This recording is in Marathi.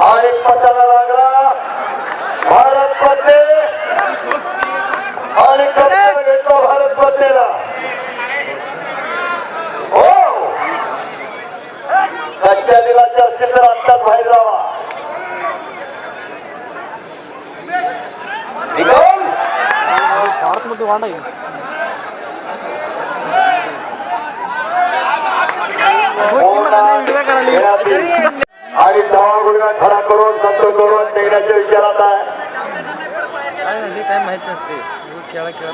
पटाला लागला. भारत पत्ते आणि कब्जा घेतला भारत पत्तेला हो. कच्च्या दिलाचे असतील तर आत्ताच बाहेर जावा. आहे खेळात येईल. आणि डावा गुडघा खडा करून देण्याच्या विचारात आहे काय माहीत नसते. खेळा खेळा